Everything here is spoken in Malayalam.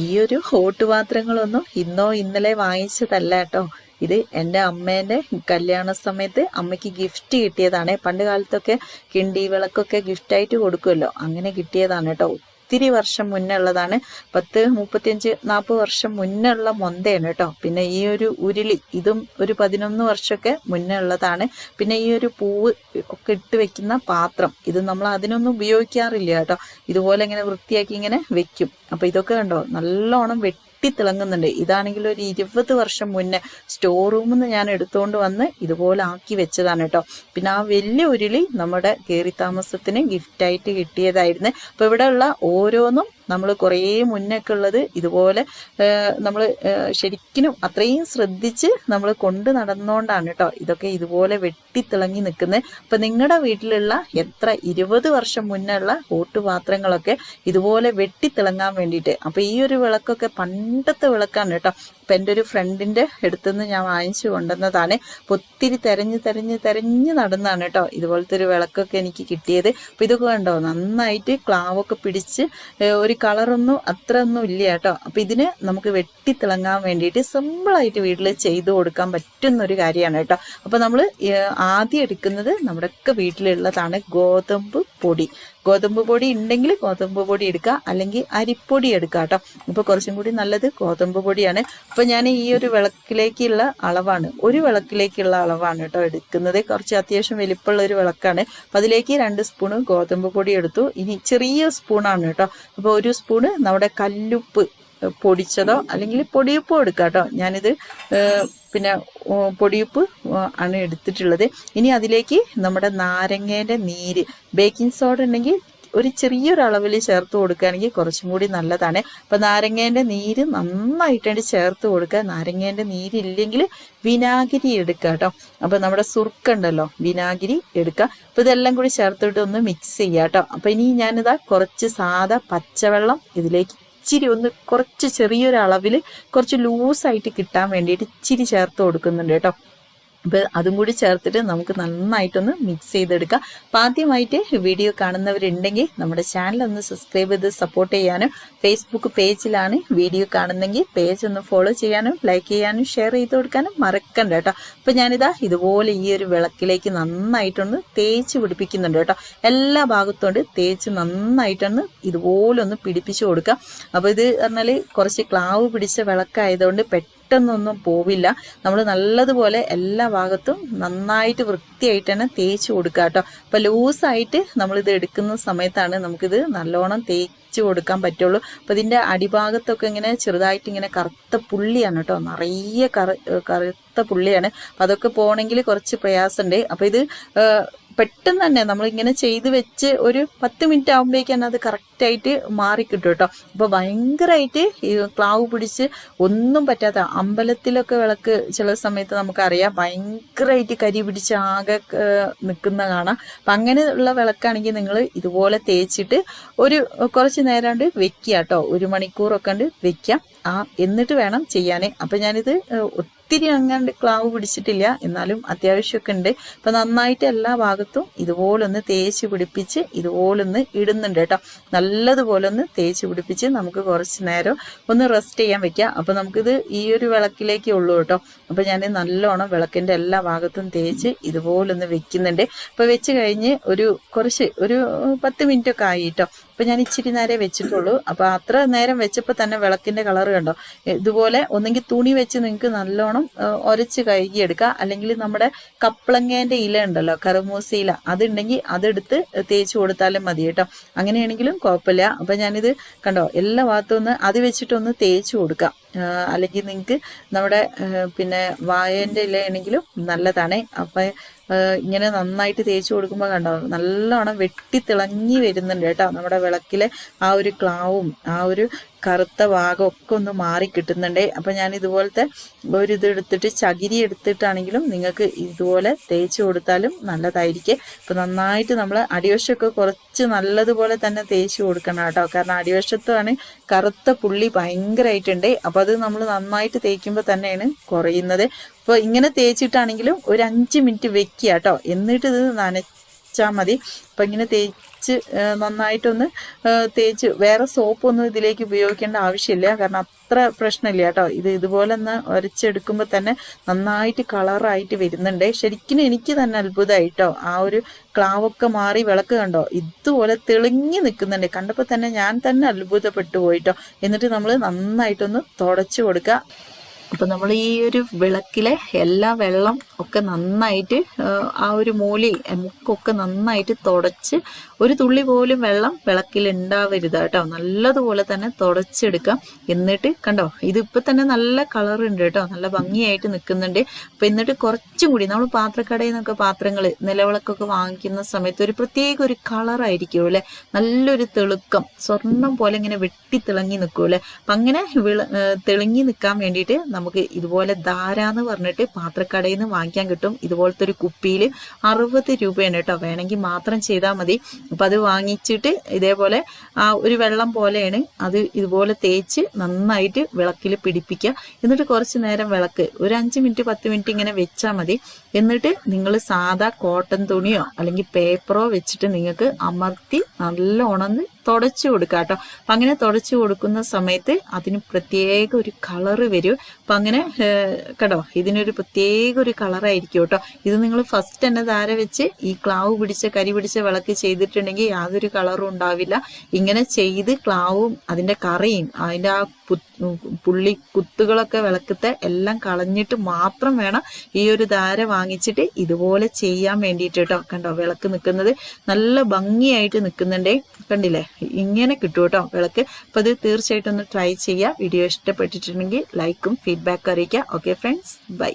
ഈ ഒരു ഹോട്ട് പാത്രങ്ങളൊന്നും ഇന്നോ ഇന്നലെ വാങ്ങിച്ചതല്ല കേട്ടോ. ഇത് എന്റെ അമ്മേന്റെ കല്യാണ സമയത്ത് അമ്മയ്ക്ക് ഗിഫ്റ്റ് കിട്ടിയതാണ്. പണ്ട് കാലത്തൊക്കെ കിണ്ടി വിളക്കൊക്കെ ഗിഫ്റ്റായിട്ട് കൊടുക്കുമല്ലോ. അങ്ങനെ കിട്ടിയതാണ് കേട്ടോ. ഒത്തിരി വർഷം മുന്നേ ഉള്ളതാണ് പത്ത് മുപ്പത്തിയഞ്ച് നാൽപ്പത് വർഷം മുന്നേ ഉള്ള മൊന്തയാണ് കേട്ടോ. പിന്നെ ഈ ഒരു ഉരുളി ഇതും ഒരു പതിനൊന്ന് വർഷമൊക്കെ മുന്നേ ഉള്ളതാണ് പിന്നെ ഈ ഒരു പൂവ് ഒക്കെ ഇട്ട് വെക്കുന്ന പാത്രം ഇത് നമ്മൾ അതിനൊന്നും ഉപയോഗിക്കാറില്ല കേട്ടോ. ഇതുപോലെ ഇങ്ങനെ വൃത്തിയാക്കി ഇങ്ങനെ വെക്കും. അപ്പൊ ഇതൊക്കെ കണ്ടോ? നല്ലോണം വെട്ടി തിളങ്ങുന്നുണ്ട് ഇതാണെങ്കിൽ ഒരു ഇരുപത് വർഷം മുന്നേ സ്റ്റോർ റൂമിൽ നിന്ന് ഞാൻ എടുത്തുകൊണ്ട് വന്ന് ഇതുപോലെ ആക്കി വെച്ചതാണ് കേട്ടോ. പിന്നെ ആ വലിയ ഉരുളി നമ്മുടെ കയറി താമസത്തിന് ഗിഫ്റ്റായിട്ട് കിട്ടിയതായിരുന്നു. അപ്പോൾ ഇവിടെയുള്ള ഓരോന്നും നമ്മൾ കുറേ മുന്നൊക്കെ ഉള്ളത് ഇതുപോലെ നമ്മൾ ശരിക്കും അത്രയും ശ്രദ്ധിച്ച് നമ്മൾ കൊണ്ട് നടന്നുകൊണ്ടാണ് കേട്ടോ. ഇതൊക്കെ ഇതുപോലെ വെട്ടിത്തിളങ്ങി നിൽക്കുന്നത് അപ്പം നിങ്ങളുടെ വീട്ടിലുള്ള എത്ര ഇരുപത് വർഷം മുന്നേ ഉള്ള ഓട്ടുപാത്രങ്ങളൊക്കെ ഇതുപോലെ വെട്ടിത്തിളങ്ങാൻ വേണ്ടിയിട്ട്. അപ്പം ഈ ഒരു വിളക്കൊക്കെ പണ്ടത്തെ വിളക്കാണ് കേട്ടോ. അപ്പം എന്റെ ഒരു ഫ്രണ്ടിന്റെ അടുത്തുനിന്ന് ഞാൻ വാങ്ങിച്ചു കൊണ്ടുവന്നതാണ്. അപ്പോൾ ഒത്തിരി തെരഞ്ഞ് തെരഞ്ഞ് തെരഞ്ഞ് നടന്നാണ് കേട്ടോ. ഇതുപോലത്തെ ഒരു വിളക്കൊക്കെ എനിക്ക് കിട്ടിയത്. അപ്പോൾ ഇതൊക്കെ കണ്ടോ? നന്നായിട്ട് ക്ലാവൊക്കെ പിടിച്ച് ഒരു കളറൊന്നും അത്ര ഒന്നും ഇല്ല കേട്ടോ. അപ്പോൾ ഇതിന് നമുക്ക് വെട്ടിത്തിളങ്ങാൻ വേണ്ടിയിട്ട് സിമ്പിളായിട്ട് വീട്ടിൽ ചെയ്തു കൊടുക്കാൻ പറ്റുന്ന ഒരു കാര്യമാണ് കേട്ടോ. അപ്പോൾ നമ്മൾ ആദ്യം എടുക്കുന്നത് നമ്മുടെയൊക്കെ വീട്ടിലുള്ളതാണ് ഗോതമ്പ് പൊടി. ഗോതമ്പ് പൊടി ഉണ്ടെങ്കിൽ ഗോതമ്പ് പൊടി എടുക്കുക. അല്ലെങ്കിൽ അരിപ്പൊടി എടുക്കുക കേട്ടോ. അപ്പോൾ കുറച്ചും കൂടി നല്ലത് ഗോതമ്പ് പൊടിയാണ്. അപ്പോൾ ഞാൻ ഈ ഒരു വിളക്കിലേക്കുള്ള അളവാണ്. ഒരു വിളക്കിലേക്കുള്ള അളവാണ് കേട്ടോ എടുക്കുന്നത്. കുറച്ച് അത്യാവശ്യം വലിപ്പമുള്ള ഒരു വിളക്കാണ്. അപ്പം അതിലേക്ക് രണ്ട് സ്പൂണ് ഗോതമ്പ് പൊടി എടുത്തു. ഇനി ചെറിയ സ്പൂണാണ് കേട്ടോ. അപ്പോൾ ഒരു സ്പൂണ് നമ്മുടെ കല്ലുപ്പ് പൊടിച്ചതോ അല്ലെങ്കിൽ പൊടിയുപ്പോ എടുക്കാം കേട്ടോ. ഞാനിത് പിന്നെ പൊടിയുപ്പ് ആണ് എടുത്തിട്ടുള്ളത്. ഇനി അതിലേക്ക് നമ്മുടെ നാരങ്ങേന്റെ നീര്. ബേക്കിംഗ് സോഡ ഉണ്ടെങ്കിൽ ഒരു ചെറിയൊരു അളവിൽ ചേർത്ത് കൊടുക്കുകയാണെങ്കിൽ കുറച്ചും കൂടി നല്ലതാണ്. അപ്പം നാരങ്ങേന്റെ നീര് നന്നായിട്ടാണ് ചേർത്ത് കൊടുക്കുക. നാരങ്ങേന്റെ നീരില്ലെങ്കിൽ വിനാഗിരി എടുക്കുക കേട്ടോ. അപ്പം നമ്മുടെ സുർക്കുണ്ടല്ലോ വിനാഗിരി എടുക്കുക. അപ്പം ഇതെല്ലാം കൂടി ചേർത്തിട്ട് ഒന്ന് മിക്സ് ചെയ്യുക കേട്ടോ. അപ്പം ഇനി ഞാനിതാ കുറച്ച് സാധാ പച്ചവെള്ളം ഇതിലേക്ക് ഇച്ചിരി ഒന്ന് കുറച്ച് ചെറിയൊരു അളവിൽ കുറച്ച് ലൂസായിട്ട് കിട്ടാൻ വേണ്ടിയിട്ട് ഇച്ചിരി ചേർത്ത് കൊടുക്കുന്നുണ്ട് കേട്ടോ. അപ്പോൾ അതും കൂടി ചേർത്തിട്ട് നമുക്ക് നന്നായിട്ടൊന്ന് മിക്സ് ചെയ്തെടുക്കാം. അപ്പം ആദ്യമായിട്ട് വീഡിയോ കാണുന്നവരുണ്ടെങ്കിൽ നമ്മുടെ ചാനൽ ഒന്ന് സബ്സ്ക്രൈബ് ചെയ്ത് സപ്പോർട്ട് ചെയ്യാനും ഫേസ്ബുക്ക് പേജിലാണ് വീഡിയോ കാണുന്നെങ്കിൽ പേജ് ഒന്ന് ഫോളോ ചെയ്യാനും ലൈക്ക് ചെയ്യാനും ഷെയർ ചെയ്ത് കൊടുക്കാനും മറക്കണ്ട കേട്ടോ. അപ്പം ഞാനിതാ ഇതുപോലെ ഈ ഒരു വിളക്കിലേക്ക് നന്നായിട്ടൊന്ന് തേച്ച് പിടിപ്പിക്കുന്നുണ്ട് കേട്ടോ. എല്ലാ ഭാഗത്തോണ്ട് തേച്ച് നന്നായിട്ടൊന്ന് ഇതുപോലെ ഒന്ന് പിടിപ്പിച്ചു കൊടുക്കാം. അപ്പോൾ ഇത് പറഞ്ഞാൽ കുറച്ച് ക്ലാവ് പിടിച്ച വിളക്കായതുകൊണ്ട് പെട്ടെന്ന് പെട്ടെന്നൊന്നും പോവില്ല. നമ്മൾ നല്ലതുപോലെ എല്ലാ ഭാഗത്തും നന്നായിട്ട് വൃത്തിയായിട്ട് തന്നെ തേച്ച് കൊടുക്കുക കേട്ടോ അപ്പൊ ലൂസായിട്ട് നമ്മളിത് എടുക്കുന്ന സമയത്താണ് നമുക്കിത് നല്ലോണം തേച്ച് കൊടുക്കാൻ പറ്റുള്ളൂ. അപ്പൊ ഇതിന്റെ അടിഭാഗത്തൊക്കെ ഇങ്ങനെ ചെറുതായിട്ട് ഇങ്ങനെ കറുത്ത പുള്ളിയാണ് കേട്ടോ നിറയെ കറ കറുത്ത പുള്ളിയാണ്. അപ്പൊ അതൊക്കെ പോകണമെങ്കിൽ കുറച്ച് പ്രയാസമുണ്ട്. അപ്പൊ ഇത് പെട്ടെന്ന് തന്നെ നമ്മൾ ഇങ്ങനെ ചെയ്ത് വെച്ച് ഒരു പത്ത് മിനിറ്റ് ആകുമ്പോഴേക്കാണ് അത് കറക്റ്റായിട്ട് മാറിക്കിട്ടും കേട്ടോ. അപ്പോൾ ഭയങ്കരമായിട്ട് ഈ ക്ലാവ് പിടിച്ച് ഒന്നും പറ്റാത്ത അമ്പലത്തിലൊക്കെ വിളക്ക് ചില സമയത്ത് നമുക്കറിയാം ഭയങ്കരമായിട്ട് കരി പിടിച്ച് ആകെ നിൽക്കുന്ന കാണാം. അപ്പം അങ്ങനെയുള്ള വിളക്കാണെങ്കിൽ നിങ്ങൾ ഇതുപോലെ തേച്ചിട്ട് ഒരു കുറച്ച് നേരം കൊണ്ട് വെക്കുക കേട്ടോ. ഒരു മണിക്കൂറൊക്കെ ഉണ്ട് വെക്കാം ആ എന്നിട്ട് വേണം ചെയ്യാൻ. അപ്പം ഞാനിത് ഒത്തിരി അങ്ങാണ്ട് ക്ലാവ് പിടിച്ചിട്ടില്ല. എന്നാലും അത്യാവശ്യമൊക്കെ ഉണ്ട്. അപ്പം നന്നായിട്ട് എല്ലാ ഭാഗത്തും ഇതുപോലൊന്ന് തേച്ച് പിടിപ്പിച്ച് ഇതുപോലൊന്ന് ഇടുന്നുണ്ട് കേട്ടോ. നല്ലതുപോലെ ഒന്ന് തേച്ച് പിടിപ്പിച്ച് നമുക്ക് കുറച്ച് നേരം ഒന്ന് റെസ്റ്റ് ചെയ്യാൻ വെക്കാം അപ്പം നമുക്കിത് ഈ ഒരു വിളക്കിലേക്കേ ഉള്ളൂ കേട്ടോ. അപ്പം ഞാൻ നല്ലോണം വിളക്കിന്റെ എല്ലാ ഭാഗത്തും തേച്ച് ഇതുപോലൊന്ന് വെക്കുന്നുണ്ട്. അപ്പം വെച്ച് കഴിഞ്ഞ് ഒരു കുറച്ച് ഒരു പത്ത് മിനിറ്റൊക്കെ ആയിട്ടോ അപ്പം ഞാൻ ഇച്ചിരി നേരെ വെച്ചിട്ടുള്ളൂ. അപ്പം അത്ര നേരം വെച്ചപ്പോൾ തന്നെ വിളക്കിന്റെ കളർ കണ്ടോ? ഇതുപോലെ ഒന്നെങ്കിൽ തുണി വെച്ച് നിങ്ങൾക്ക് നല്ലോണം ഒരച്ച് കഴുകിയെടുക്കുക. അല്ലെങ്കിൽ നമ്മുടെ കപ്പളങ്ങേന്റെ ഇല ഉണ്ടല്ലോ കറുമൂസ ഇല അതുണ്ടെങ്കിൽ അതെടുത്ത് തേച്ച് കൊടുത്താലും മതി കേട്ടോ. അങ്ങനെയാണെങ്കിലും കുഴപ്പമില്ല. അപ്പം ഞാനിത് കണ്ടോ എല്ലാ ഭാഗത്തും ഒന്ന് അത് വെച്ചിട്ടൊന്ന് തേച്ച് കൊടുക്കാം അല്ലെങ്കിൽ നിങ്ങൾക്ക് നമ്മുടെ പിന്നെ വായന്റെ ഇലയാണെങ്കിലും നല്ലതാണ്. അപ്പം ഇങ്ങനെ നന്നായിട്ട് തേച്ച് കൊടുക്കുമ്പോൾ കണ്ടോ നല്ലോണം വെട്ടി തിളങ്ങി വരുന്നുണ്ട് കേട്ടോ നമ്മുടെ വിളക്കിലെ ആ ഒരു ക്ലാവും ആ ഒരു കറുത്ത ഭാഗം ഒക്കെ ഒന്ന് മാറി കിട്ടുന്നുണ്ട്. അപ്പം ഞാൻ ഇതുപോലത്തെ ഒരു ഇത് എടുത്തിട്ട് ചകിരി എടുത്തിട്ടാണെങ്കിലും നിങ്ങൾക്ക് ഇതുപോലെ തേച്ച് കൊടുത്താലും നല്ലതായിരിക്കും. അപ്പം നന്നായിട്ട് നമ്മൾ അടിവശമൊക്കെ കുറച്ച് നല്ലതുപോലെ തന്നെ തേച്ച് കൊടുക്കണം കേട്ടോ. കാരണം അടിവശത്താണ് കറുത്ത പുള്ളി ഭയങ്കരമായിട്ടുണ്ട്. അപ്പോൾ അത് നമ്മൾ നന്നായിട്ട് തേക്കുമ്പോൾ തന്നെയാണ് കുറയുന്നത്. അപ്പോൾ ഇങ്ങനെ തേച്ചിട്ടാണെങ്കിലും ഒരു അഞ്ച് മിനിറ്റ് വെക്കുക കേട്ടോ. എന്നിട്ട് ഇത് നനച്ചാൽ മതി. അപ്പം ഇങ്ങനെ തേച്ച് നന്നായിട്ടൊന്ന് തേച്ച് വേറെ സോപ്പൊന്നും ഇതിലേക്ക് ഉപയോഗിക്കേണ്ട ആവശ്യമില്ല. കാരണം അത്ര പ്രശ്നമില്ല കേട്ടോ. ഇത് ഇതുപോലെ ഒന്ന് ഉരച്ചെടുക്കുമ്പോൾ തന്നെ നന്നായിട്ട് കളറായിട്ട് വരുന്നുണ്ട്. ശരിക്കും എനിക്ക് തന്നെ അത്ഭുതമായിട്ടോ ആ ഒരു ക്ലാവൊക്കെ മാറി വിളക്ക് കണ്ടോ? ഇതുപോലെ തെളിഞ്ഞു നിൽക്കുന്നുണ്ട്. കണ്ടപ്പോൾ തന്നെ ഞാൻ തന്നെ അത്ഭുതപ്പെട്ടു പോയിട്ടോ. എന്നിട്ട് നമ്മൾ നന്നായിട്ടൊന്ന് തുടച്ചു കൊടുക്കുക അപ്പൊ നമ്മൾ ഈ ഒരു വിളക്കിലെ എല്ലാ വെള്ളം ഒക്കെ നന്നായിട്ട് ആ, ഒരു മൂലി മുക്കൊക്കെ നന്നായിട്ട് തുടച്ച് ഒരു തുള്ളി പോലും വെള്ളം വിളക്കിൽ ഉണ്ടാവരുത് കേട്ടോ. നല്ലതുപോലെ തന്നെ തുടച്ചെടുക്കാം. എന്നിട്ട് കണ്ടോ ഇതിപ്പോൾ തന്നെ നല്ല കളർ ഉണ്ട് കേട്ടോ. നല്ല ഭംഗിയായിട്ട് നിൽക്കുന്നുണ്ട് അപ്പം എന്നിട്ട് കുറച്ചും കൂടി നമ്മൾ പാത്രക്കടയിൽ നിന്നൊക്കെ പാത്രങ്ങൾ നിലവിളക്കൊക്കെ വാങ്ങിക്കുന്ന സമയത്ത് ഒരു പ്രത്യേക ഒരു കളറായിരിക്കും അല്ലേ? നല്ലൊരു തെളുക്കം സ്വർണം പോലെ ഇങ്ങനെ വെട്ടി തിളങ്ങി നിൽക്കും അല്ലേ അപ്പം അങ്ങനെ വിള തെളിങ്ങി നിൽക്കാൻ വേണ്ടിയിട്ട് നമുക്ക് ഇതുപോലെ ധാരാന്ന് പറഞ്ഞിട്ട് പാത്രക്കടയിൽ നിന്ന് വാങ്ങിക്കാൻ കിട്ടും. ഇതുപോലത്തെ ഒരു കുപ്പിയിൽ അറുപത് രൂപയാണ് കേട്ടോ. വേണമെങ്കിൽ മാത്രം ചെയ്താൽ മതി. അപ്പം അത് വാങ്ങിച്ചിട്ട് ഇതേപോലെ ആ ഒരു വെള്ളം പോലെയാണ് അത് ഇതുപോലെ തേച്ച് നന്നായിട്ട് വിളക്കിൽ പിടിപ്പിക്കുക. എന്നിട്ട് കുറച്ച് നേരം വിളക്ക്. ഒരു അഞ്ച് മിനിറ്റ് പത്ത് മിനിറ്റ് ഇങ്ങനെ വെച്ചാൽ മതി. എന്നിട്ട് നിങ്ങൾ സാധാ കോട്ടൺ തുണിയോ അല്ലെങ്കിൽ പേപ്പറോ വെച്ചിട്ട് നിങ്ങൾക്ക് അമർത്തി നല്ലോണം തുടച്ചു കൊടുക്കുക കേട്ടോ. അപ്പം അങ്ങനെ തുടച്ചു കൊടുക്കുന്ന സമയത്ത് അതിന് പ്രത്യേക ഒരു കളറ് വരും. അപ്പം അങ്ങനെ കേട്ടോ ഇതിനൊരു പ്രത്യേക ഒരു കളറായിരിക്കും കേട്ടോ. ഇത് നിങ്ങൾ ഫസ്റ്റ് തന്നെ ധാര വെച്ച് ഈ ക്ലാവ് പിടിച്ച കരി പിടിച്ച വിളക്ക് ചെയ്തിട്ടുണ്ടെങ്കിൽ യാതൊരു കളറും ഉണ്ടാവില്ല. ഇങ്ങനെ ചെയ്ത് ക്ലാവും അതിന്റെ കറിയും അതിന്റെ ആ പുള്ളി കുത്തുകളൊക്കെ വിളക്കത്തെ എല്ലാം കളഞ്ഞിട്ട് മാത്രം വേണം ഈ ഒരു ധാര വാങ്ങിച്ചിട്ട് ഇതുപോലെ ചെയ്യാൻ വേണ്ടിയിട്ട് കേട്ടോ കണ്ടോ വിളക്ക് നിൽക്കുന്നത് നല്ല ഭംഗിയായിട്ട് നിൽക്കുന്നുണ്ടേ. കണ്ടില്ലേ? ഇങ്ങനെ കിട്ടും കേട്ടോ വിളക്ക്. അപ്പോൾ അത് തീർച്ചയായിട്ടും ഒന്ന് ട്രൈ ചെയ്യുക വീഡിയോ ഇഷ്ടപ്പെട്ടിട്ടുണ്ടെങ്കിൽ ലൈക്കും ഫീഡ്ബാക്ക് അറിയിക്കുക ഓക്കെ ഫ്രണ്ട്സ് ബൈ